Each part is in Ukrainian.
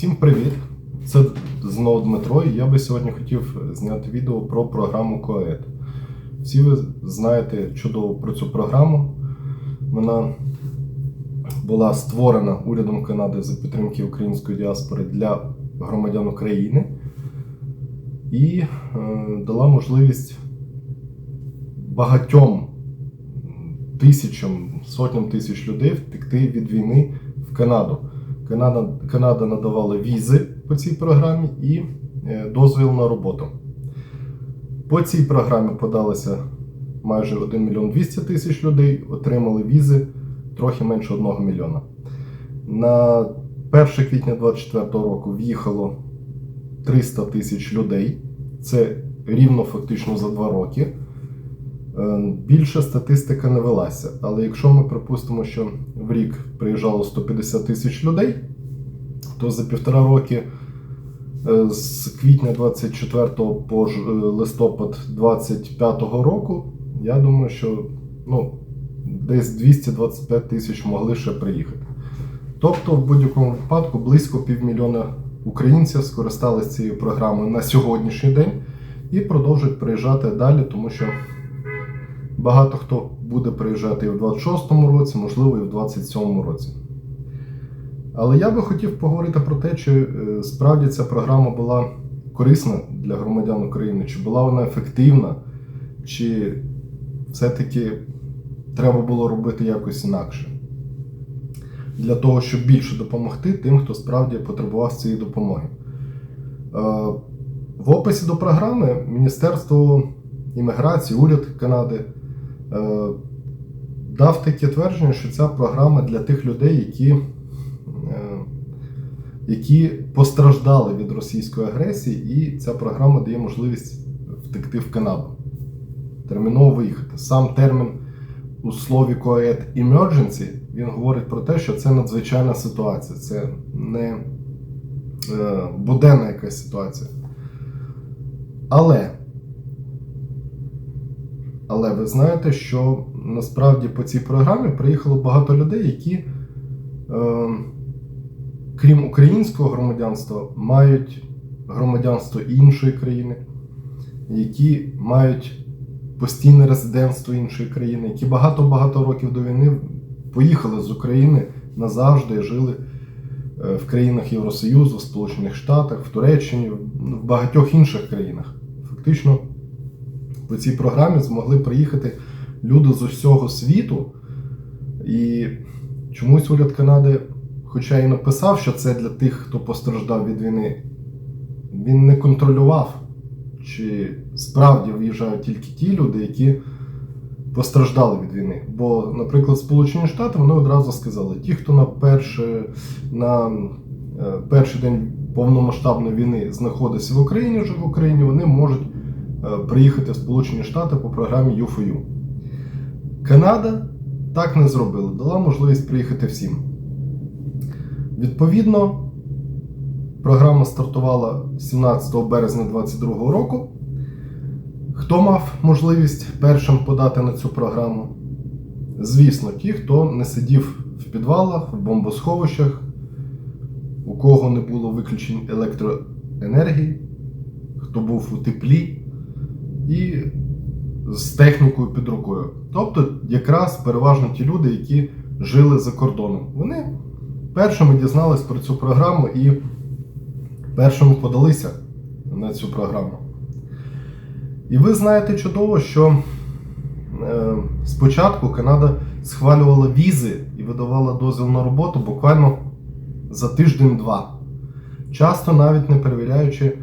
Всім привіт! Це знову Дмитро, і я би сьогодні хотів зняти відео про програму КОЕД. Всі ви знаєте чудово про цю програму. Вона була створена урядом Канади за підтримки української діаспори для громадян України і е, дала можливість багатьом тисячам, сотням тисяч людей втекти від війни в Канаду. Канада, Канада надавала візи по цій програмі і е, дозвіл на роботу. По цій програмі подалося майже 1 мільйон 200 тисяч людей, отримали візи трохи менше 1 мільйона. На 1 квітня 2024 року в'їхало 300 тисяч людей. Це рівно фактично за 2 роки. Е, Більше статистика не велася, але якщо ми припустимо, що в рік приїжджало 150 тисяч людей, то за півтора роки е, з квітня 24 по е, листопад 25 року, я думаю, що ну, десь 225 тисяч могли ще приїхати. Тобто, в будь-якому випадку близько півмільйона українців скористалися цією програмою на сьогоднішній день і продовжують приїжджати далі, тому що Багато хто буде приїжджати і в 26-му році, можливо, і в 27-му році. Але я би хотів поговорити про те, чи е, справді ця програма була корисна для громадян України, чи була вона ефективна, чи все-таки треба було робити якось інакше. Для того, щоб більше допомогти тим, хто справді потребував цієї допомоги. Е, В описі до програми Міністерство імміграції, уряд Канади дав таке твердження, що ця програма для тих людей, які, е, які постраждали від російської агресії, і ця програма дає можливість втекти в Канаду. Терміново виїхати. Сам термін у слові «Quiet Emergency» він говорить про те, що це надзвичайна ситуація, це не е, буденна якась ситуація. Але але ви знаєте, що насправді по цій програмі приїхало багато людей, які, е, крім українського громадянства, мають громадянство іншої країни, які мають постійне резидентство іншої країни, які багато-багато років до війни поїхали з України назавжди і жили е, в країнах Євросоюзу, в Сполучених Штатах, в Туреччині, в багатьох інших країнах. Фактично по цій програмі змогли приїхати люди з усього світу. І чомусь уряд Канади, хоча і написав, що це для тих, хто постраждав від війни, він не контролював, чи справді виїжджають тільки ті люди, які постраждали від війни. Бо, наприклад, Сполучені Штати вони одразу сказали, ті, хто на перше, на е, перший день повномасштабної війни знаходився в Україні, жив в Україні, вони можуть приїхати в Сполучені Штати по програмі U4U. Канада так не зробила, дала можливість приїхати всім. Відповідно, програма стартувала 17 березня 2022 року. Хто мав можливість першим подати на цю програму? Звісно, ті, хто не сидів в підвалах, в бомбосховищах, у кого не було виключень електроенергії, хто був у теплі і з технікою під рукою. Тобто, якраз переважно ті люди, які жили за кордоном. Вони першими дізнались про цю програму і першими подалися на цю програму. І ви знаєте чудово, що е, спочатку Канада схвалювала візи і видавала дозвіл на роботу буквально за тиждень-два. Часто навіть не перевіряючи е,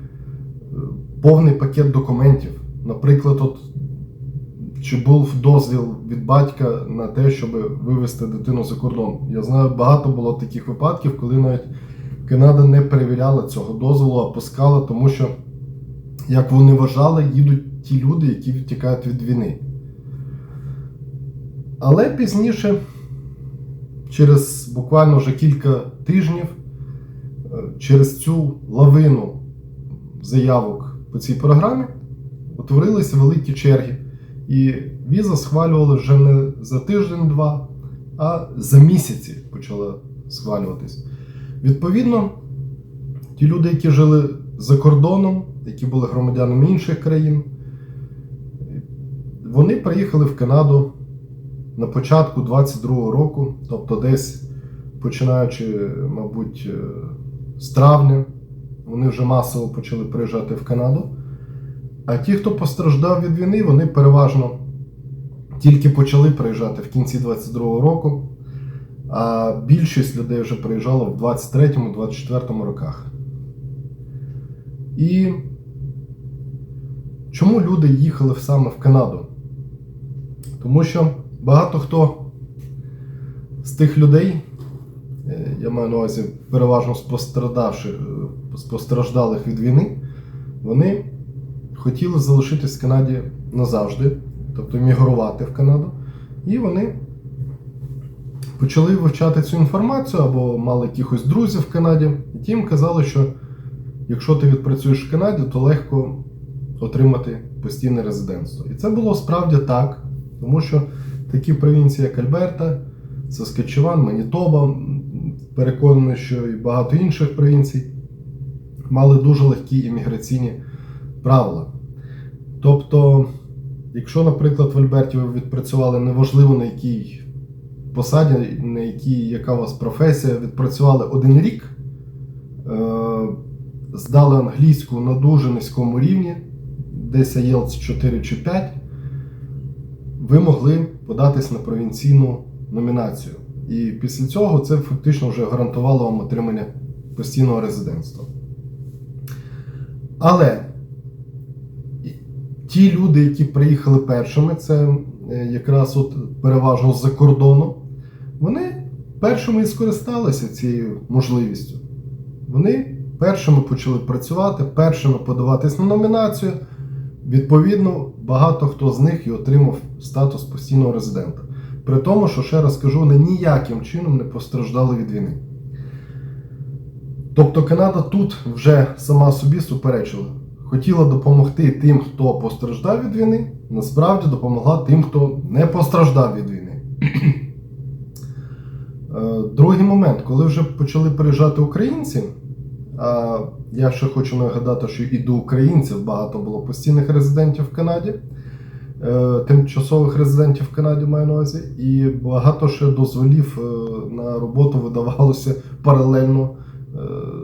повний пакет документів. Наприклад, от, чи був дозвіл від батька на те, щоб вивезти дитину за кордон. Я знаю, багато було таких випадків, коли навіть Канада не перевіряла цього дозволу, а пускала, тому що, як вони вважали, їдуть ті люди, які втікають від війни. Але пізніше, через буквально вже кілька тижнів, е, через цю лавину заявок по цій програмі утворилися великі черги. І віза схвалювала вже не за тиждень-два, а за місяці почала схвалюватись. Відповідно, Ті люди, які жили за кордоном, які були громадянами інших країн, вони приїхали в Канаду на початку 22-го року, тобто десь починаючи, мабуть, е, з травня, вони вже масово почали приїжджати в Канаду. А ті, хто постраждав від війни, вони переважно тільки почали приїжджати в кінці 22-го року, а більшість людей вже приїжджала в 23-24 роках. І чому люди їхали саме в Канаду? Тому що багато хто з тих людей, е, я маю на увазі переважно спострадавши, е, спостраждалих від війни, вони хотіли залишитись в Канаді назавжди, тобто мігрувати в Канаду. І вони почали вивчати цю інформацію або мали якихось друзів в Канаді, і їм казали, що якщо ти відпрацюєш в Канаді, то легко отримати постійне резидентство. І це було справді так, тому що такі провінції, як Альберта, Саскачеван, Манітоба, переконаний, що і багато інших провінцій мали дуже легкі імміграційні правила. Тобто, якщо, наприклад, в Альберті ви відпрацювали неважливо на якій посаді, на якій, яка у вас професія, відпрацювали один рік, е, здали англійську на дуже низькому рівні, десь IELTS 4 чи 5, ви могли податись на провінційну номінацію. І після цього це фактично вже гарантувало вам отримання постійного резидентства. Але ті люди, які приїхали першими, це е, якраз от переважно з-за кордону, вони першими і скористалися цією можливістю. Вони першими почали працювати, першими подаватись на номінацію. Відповідно, багато хто з них і отримав статус постійного резидента. При тому, що ще раз кажу, вони ніяким чином не постраждали від війни. Тобто Канада тут вже сама собі суперечила. Хотіла допомогти тим, хто постраждав від війни, насправді допомогла тим, хто не постраждав від війни. Е, Другий момент, коли вже почали приїжджати українці, а я ще хочу нагадати, що і до українців багато було постійних резидентів в Канаді, е, тимчасових резидентів в Канаді маю на увазі, і багато ще дозволів е, на роботу видавалося паралельно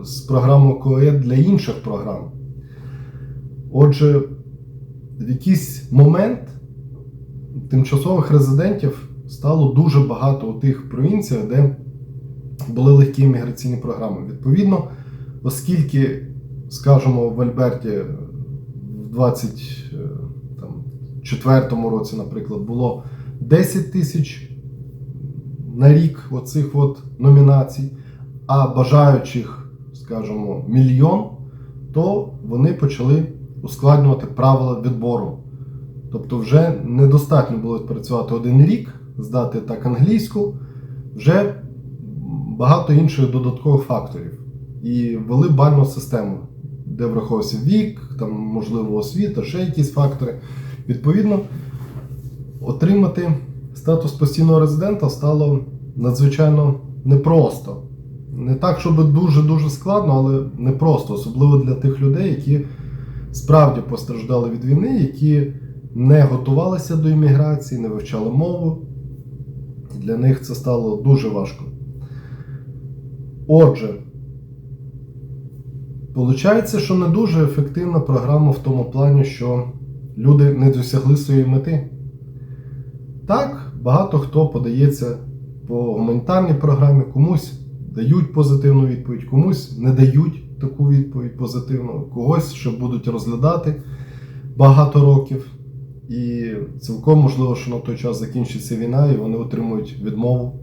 з програмою КОЕД для інших програм. Отже, в якийсь момент тимчасових резидентів стало дуже багато у тих провінціях, де були легкі імміграційні програми. Відповідно, оскільки, скажімо, в Альберті в 24-му році, наприклад, було 10 тисяч на рік оцих от номінацій, а бажаючих, скажімо, мільйон, то вони почали ускладнювати правила відбору. Тобто, вже недостатньо було працювати один рік, здати так англійську, вже багато інших додаткових факторів. І ввели бальну систему, де враховувався вік, там, можливо, освіта, ще якісь фактори. Відповідно, отримати статус постійного резидента стало надзвичайно непросто. Не так, щоб дуже-дуже складно, але непросто, особливо для тих людей, які справді постраждали від війни, які не готувалися до імміграції, не вивчали мову. Для них це стало дуже важко. Отже, Получається, що не дуже ефективна програма в тому плані, що люди не досягли своєї мети. Так, багато хто подається по гуманітарній програмі, комусь дають позитивну відповідь, комусь не дають таку відповідь позитивну, когось ще будуть розглядати багато років. І цілком можливо, що на той час закінчиться війна і вони отримують відмову.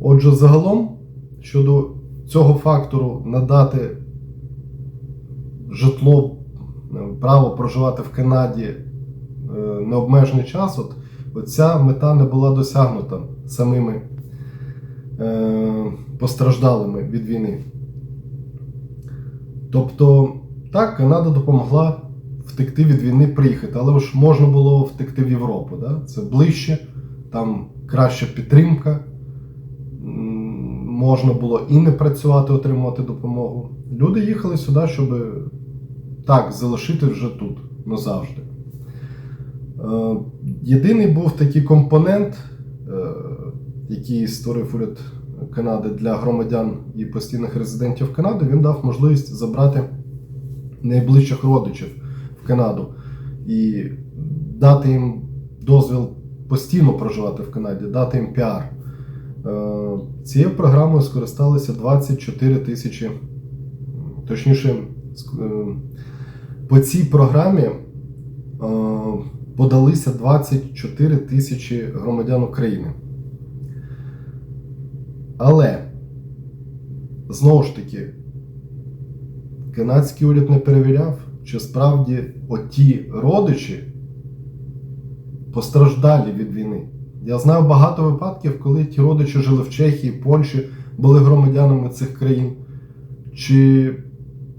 Отже, загалом, щодо цього фактору надати житло, е, право проживати в Канаді е, необмежений час, от, оця мета не була досягнута самими е, постраждалими від війни. Тобто, так, Канада допомогла втекти від війни, приїхати, але ж можна було втекти в Європу. Да? Це ближче, там краща підтримка. Можна було і не працювати, отримувати допомогу. Люди їхали сюди, щоб так, залишити вже тут назавжди. Е, Єдиний був такий компонент, е, який створив уряд Канади для громадян і постійних резидентів Канади, він дав можливість забрати найближчих родичів в Канаду і дати їм дозвіл постійно проживати в Канаді, дати їм піар. Е, Цією програмою скористалися 24 тисячі, точніше, е, по цій програмі е, подалися 24 тисячі громадян України. Але знову ж таки, канадський уряд не перевіряв, чи справді оті родичі постраждалі від війни. Я знаю багато випадків, коли ті родичі жили в Чехії, Польщі, були громадянами цих країн. Чи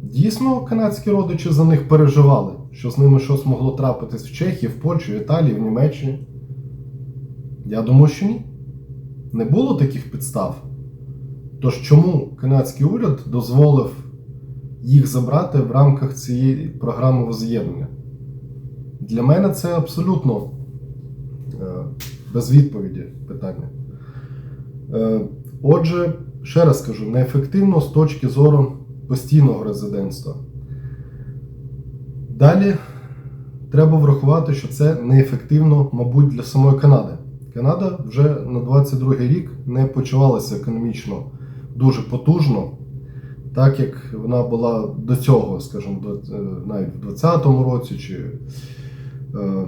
дійсно канадські родичі за них переживали, що з ними щось могло трапитись в Чехії, в Польщі, в Італії, в Німеччині? Я думаю, що ні. Не було таких підстав. Тож чому канадський уряд дозволив їх забрати в рамках цієї програми воз'єднання? Для мене це абсолютно е, без відповіді питання. Е, Отже, ще раз кажу, неефективно з точки зору постійного резидентства. Далі треба врахувати, що це неефективно, мабуть, для самої Канади. Канада вже на 22 рік не почувалася економічно дуже потужно, так як вона була до цього, скажімо, до- е, навіть в 2020 році чи е,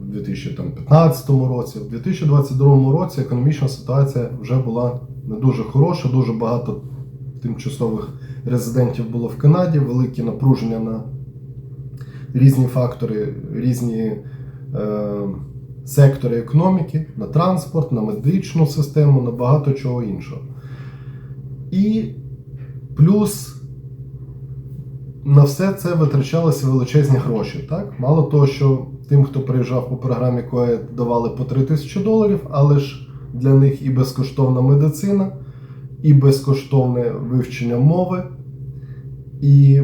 в 2015 році. В 2022 році економічна ситуація вже була не дуже хороша, дуже багато тимчасових резидентів було в Канаді, велике напруження на різні фактори, різні е, сектори економіки, на транспорт, на медичну систему, на багато чого іншого. І плюс на все це витрачалися величезні гроші. Так? Мало того, що тим, хто приїжджав по програмі КОЕ, давали по 3 тисячі доларів, але ж для них і безкоштовна медицина, і безкоштовне вивчення мови. І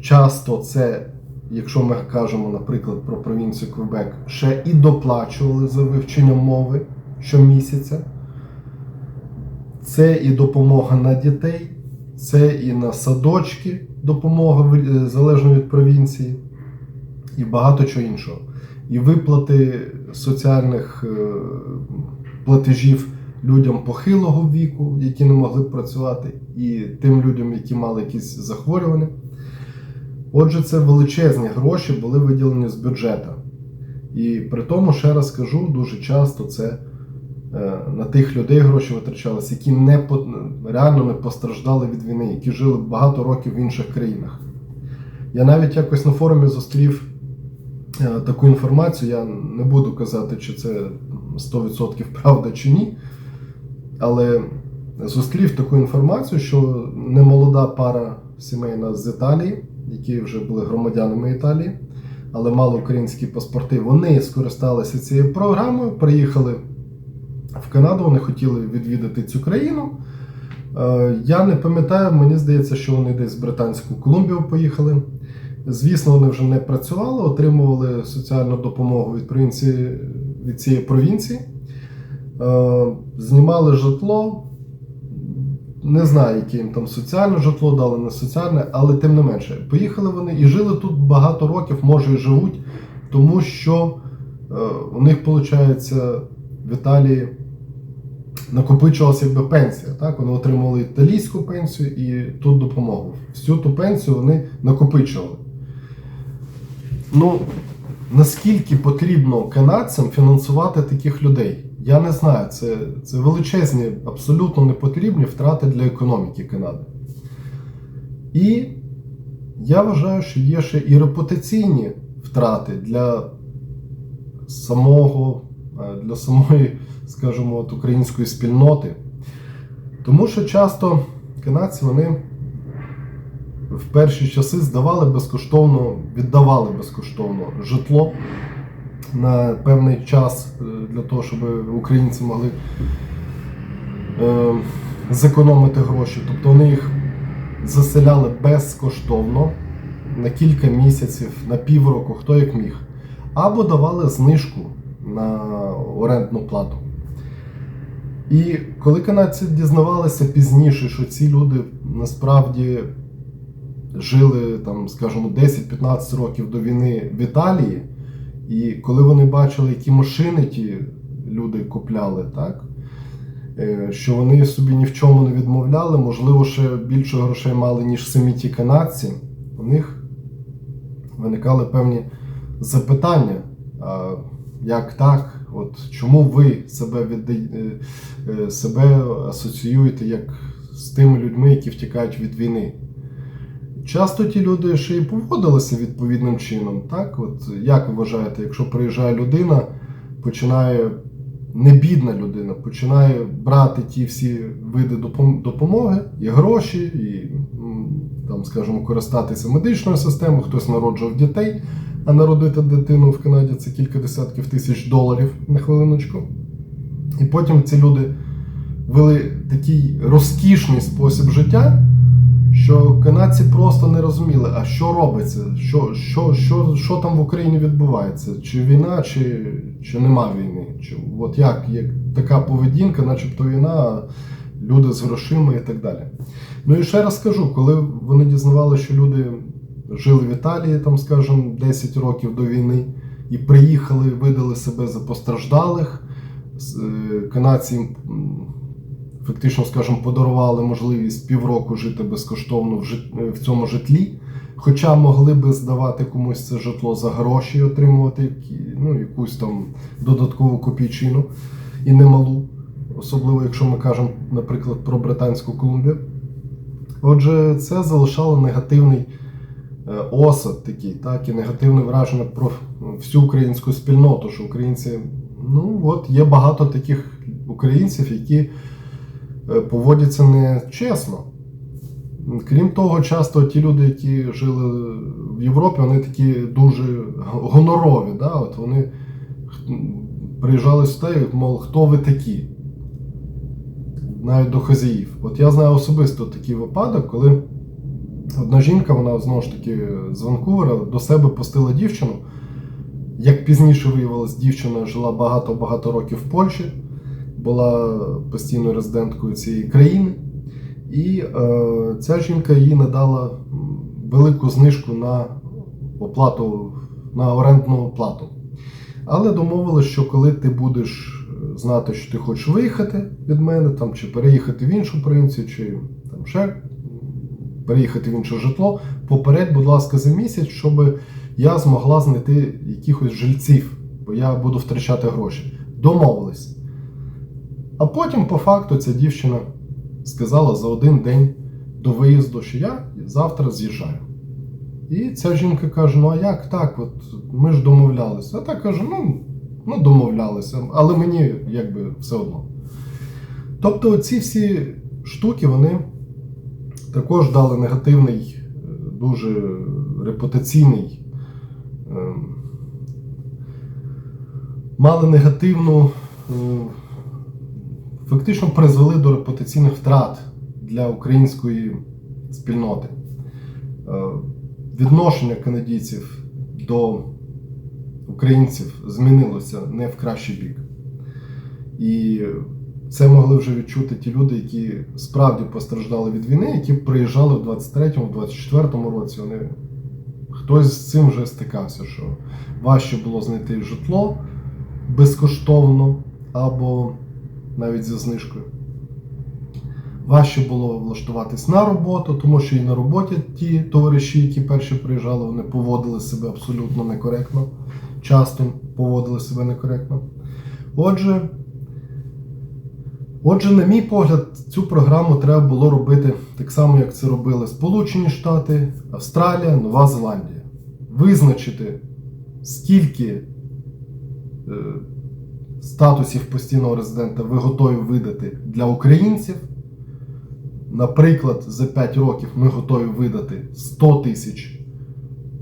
часто це, якщо ми кажемо, наприклад, про провінцію Квебек, ще і доплачували за вивчення мови щомісяця. Це і допомога на дітей, це і на садочки допомога е, залежно від провінції, і багато чого іншого. І виплати соціальних е, платежів людям похилого віку, які не могли б працювати, і тим людям, які мали якісь захворювання. Отже, це величезні гроші були виділені з бюджету. І при тому, ще раз кажу, дуже часто це на тих людей гроші витрачалися, які не реально не постраждали від війни, які жили багато років в інших країнах. Я навіть якось на форумі зустрів е, таку інформацію. Я не буду казати, чи це 100% правда чи ні. Але зустрів таку інформацію, що немолода пара сімейна з Італії, які вже були громадянами Італії, але мали українські паспорти, вони скористалися цією програмою, приїхали в Канаду, вони хотіли відвідати цю країну. Е, Я не пам'ятаю, мені здається, що вони десь в Британську Колумбію поїхали. Звісно, вони вже не працювали, отримували соціальну допомогу від провінції від цієї провінції. Е, Знімали житло. Не знаю, яке їм там соціальне житло дали, не соціальне, але тим не менше. Поїхали вони і жили тут багато років, може і живуть, тому що е, у них, виходить, в Італії накопичувалася якби пенсія. Так? Вони отримували італійську пенсію і тут допомогу. Всю ту пенсію вони накопичували. Ну, наскільки потрібно канадцям фінансувати таких людей? Я не знаю. Це, це величезні, абсолютно непотрібні втрати для економіки Канади. І я вважаю, що є ще і репутаційні втрати для самого, е, для самої, скажімо, от, української спільноти. Тому що часто канадці вони в перші часи здавали безкоштовно, віддавали безкоштовно житло на певний час е, для того, щоб українці могли е, зекономити гроші. Тобто вони їх заселяли безкоштовно на кілька місяців, на півроку, хто як міг. Або давали знижку на орендну плату. І коли канадці дізнавалися пізніше, що ці люди насправді жили там, скажімо, 10-15 років до війни в Італії, і коли вони бачили, які машини ті люди купляли, так? е, що вони собі ні в чому не відмовляли, можливо, ще більше грошей мали, ніж самі ті канадці, у них виникали певні запитання. А як так? От чому ви себе відда- е, е, себе асоціюєте як з тими людьми, які втікають від війни? Часто ті люди ще й поводилися відповідним чином. Так? От як ви вважаєте, якщо приїжджає людина, починає не бідна людина, починає брати ті всі види допомоги, і гроші, і там, скажімо, користатися медичною системою, хтось народжував дітей, а народити дитину в Канаді це кілька десятків тисяч доларів на хвилиночку. І потім ці люди вели такий розкішний спосіб життя, що канадці просто не розуміли, а що робиться, що, що, що, що там в Україні відбувається, чи війна, чи, чи нема війни. Чи, от як, як така поведінка, начебто війна, люди з грошима і так далі. Ну і ще раз скажу, коли вони дізнавали, що люди жили в Італії, там, скажімо, 10 років до війни, і приїхали, видали себе за постраждалих, е, канадці їм фактично, скажімо, подарували можливість півроку жити безкоштовно в, жит- в цьому житлі. Хоча могли би здавати комусь це житло за гроші отримувати ну, якусь там додаткову копійчину і немалу, особливо якщо ми кажемо, наприклад, про Британську Колумбію. Отже, це залишало негативний е, осад такий, так, і негативне враження про всю українську спільноту, що українці, ну от є багато таких українців, які е, поводяться нечесно. Крім того, часто ті люди, які жили в Європі, вони такі дуже гонорові. Да? От вони приїжджали сюди, і, мов, хто ви такі? Навіть до хазяїв. От я знаю особисто такий випадок, коли одна жінка, вона знову ж таки з Ванкувера, до себе пустила дівчину. Як пізніше виявилось, дівчина жила багато-багато років в Польщі, була постійною резиденткою цієї країни. І е, ця жінка їй надала велику знижку на оплату, на орендну плату. Але домовилися, що коли ти будеш знати, що ти хочеш виїхати від мене, там, чи переїхати в іншу провінцію, чи там ще переїхати в інше житло, попередь, будь ласка, за місяць, щоб я змогла знайти якихось жильців, бо я буду втрачати гроші. Домовились. А потім, по факту, ця дівчина сказала за один день до виїзду, що я завтра з'їжджаю. І ця жінка каже: ну а як так? От ми ж домовлялися. А та каже, ну, ну домовлялися, але мені якби все одно. Тобто ці всі штуки вони також дали негативний, е, дуже репутаційний, ем, мали негативну, е, фактично призвели до репутаційних втрат для української спільноти. Е, Відношення канадійців до українців змінилося не в кращий бік. І це могли вже відчути ті люди, які справді постраждали від війни, які приїжджали в 23-му, 24-му році. Вони хтось з цим вже стикався, що важче було знайти житло безкоштовно або навіть зі знижкою. Важче було влаштуватись на роботу, тому що і на роботі ті товариші, які перші приїжджали, вони поводили себе абсолютно некоректно, часто поводили себе некоректно. Отже, отже, на мій погляд, цю програму треба було робити так само, як це робили Сполучені Штати, Австралія, Нова Зеландія. Визначити, скільки е, статусів постійного резидента ви готові видати для українців. Наприклад, за 5 років ми готові видати 100 тисяч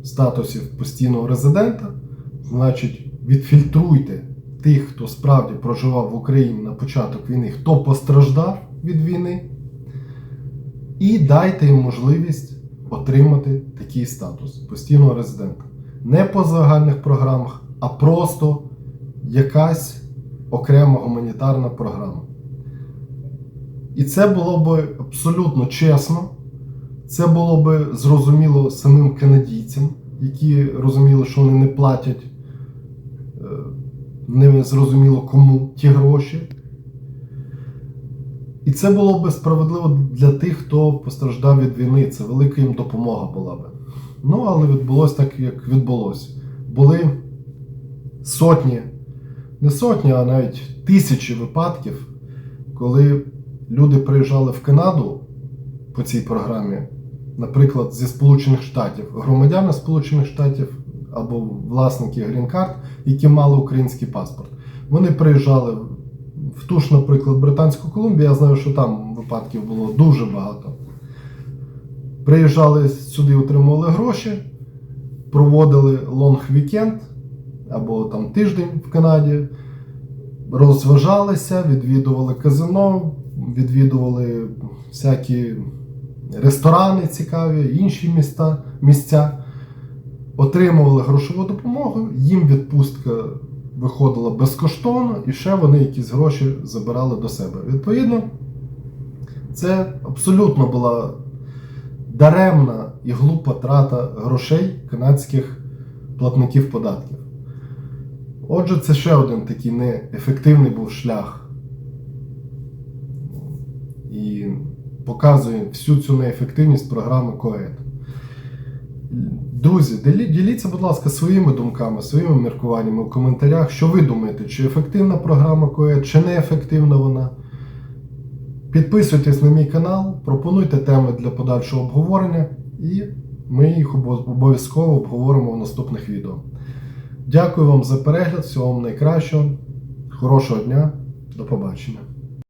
статусів постійного резидента. Значить, відфільтруйте тих, хто справді проживав в Україні на початок війни, хто постраждав від війни, і дайте їм можливість отримати такий статус постійного резидента. Не по загальних програмах, а просто якась окрема гуманітарна програма. І це було б абсолютно чесно, це було б зрозуміло самим канадійцям, які розуміли, що вони не платять не зрозуміло кому ті гроші. І це було б справедливо для тих, хто постраждав від війни. Це велика їм допомога була б. Ну, але відбулося так, як відбулося. Були сотні, не сотні, а навіть тисячі випадків, коли люди приїжджали в Канаду по цій програмі, наприклад, зі Сполучених Штатів, громадяни Сполучених Штатів або власники грін-карт, які мали український паспорт. Вони приїжджали в ту ж, наприклад, Британську Колумбію. Я знаю, що там випадків було дуже багато. Приїжджали сюди, отримували гроші, проводили лонг-вікенд або там тиждень в Канаді, розважалися, відвідували казино, відвідували всякі ресторани цікаві, інші міста, місця, отримували грошову допомогу, їм відпустка виходила безкоштовно, і ще вони якісь гроші забирали до себе. Відповідно, це абсолютно була даремна і глупа трата грошей канадських платників податків. Отже, це ще один такий неефективний був шлях. І показує всю цю неефективність програми КОЕД. Друзі, діліться, будь ласка, своїми думками, своїми міркуваннями в коментарях, що ви думаєте, чи ефективна програма КОЕД, чи неефективна вона. Підписуйтесь на мій канал, пропонуйте теми для подальшого обговорення, і ми їх обов'язково обговоримо в наступних відео. Дякую вам за перегляд, всього вам найкращого, хорошого дня, до побачення.